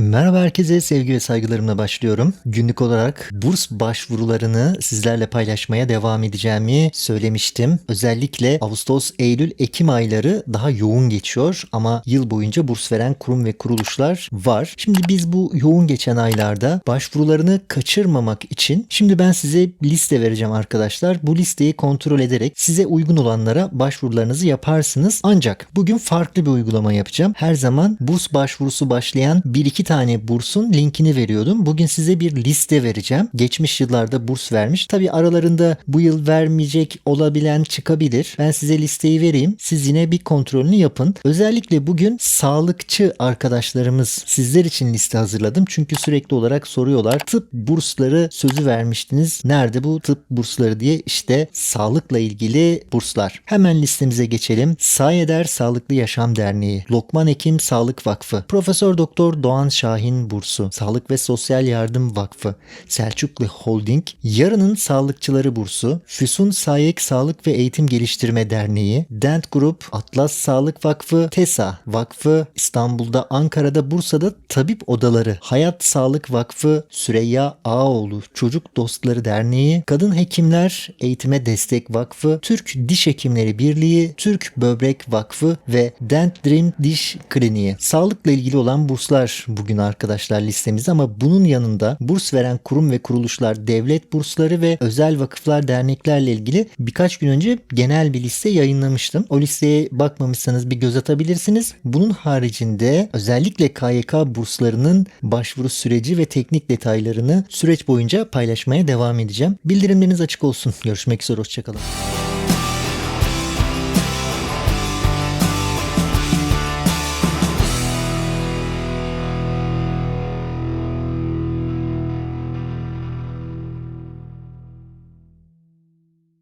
Merhaba herkese sevgi ve saygılarımla başlıyorum. Günlük olarak burs başvurularını sizlerle paylaşmaya devam edeceğimi söylemiştim. Özellikle Ağustos, Eylül, Ekim ayları daha yoğun geçiyor ama yıl boyunca burs veren kurum ve kuruluşlar var. Şimdi biz bu yoğun geçen aylarda başvurularını kaçırmamak için şimdi ben size liste vereceğim arkadaşlar. Bu listeyi kontrol ederek size uygun olanlara başvurularınızı yaparsınız. Ancak bugün farklı bir uygulama yapacağım. Her zaman burs başvurusu başlayan bir iki tane bursun linkini veriyordum. Bugün size bir liste vereceğim. Geçmiş yıllarda burs vermiş. Tabi aralarında bu yıl vermeyecek olabilen çıkabilir. Ben size listeyi vereyim. Siz yine bir kontrolünü yapın. Özellikle bugün sağlıkçı arkadaşlarımız sizler için liste hazırladım. Çünkü sürekli olarak soruyorlar. Tıp bursları sözü vermiştiniz. Nerede bu tıp bursları diye işte sağlıkla ilgili burslar. Hemen listemize geçelim. Sayeder Sağlıklı Yaşam Derneği, Lokman Hekim Sağlık Vakfı, Profesör Doktor Doğan Şahin Bursu, Sağlık ve Sosyal Yardım Vakfı, Selçuklu Holding, Yarının Sağlıkçıları Bursu, Füsun Sayek Sağlık ve Eğitim Geliştirme Derneği, Dent Group, Atlas Sağlık Vakfı, TESA Vakfı, İstanbul'da, Ankara'da, Bursa'da Tabip Odaları, Hayat Sağlık Vakfı, Süreyya Ağoğlu Çocuk Dostları Derneği, Kadın Hekimler Eğitime Destek Vakfı, Türk Diş Hekimleri Birliği, Türk Böbrek Vakfı ve Dent Dream Diş Kliniği. Sağlıkla ilgili olan burslar bugün arkadaşlar listemizde ama bunun yanında burs veren kurum ve kuruluşlar, devlet bursları ve özel vakıflar, derneklerle ilgili birkaç gün önce genel bir liste yayınlamıştım. O listeye bakmamışsanız bir göz atabilirsiniz. Bunun haricinde özellikle KYK burslarının başvuru süreci ve teknik detaylarını süreç boyunca paylaşmaya devam edeceğim. Bildirimleriniz açık olsun. Görüşmek üzere, hoşçakalın.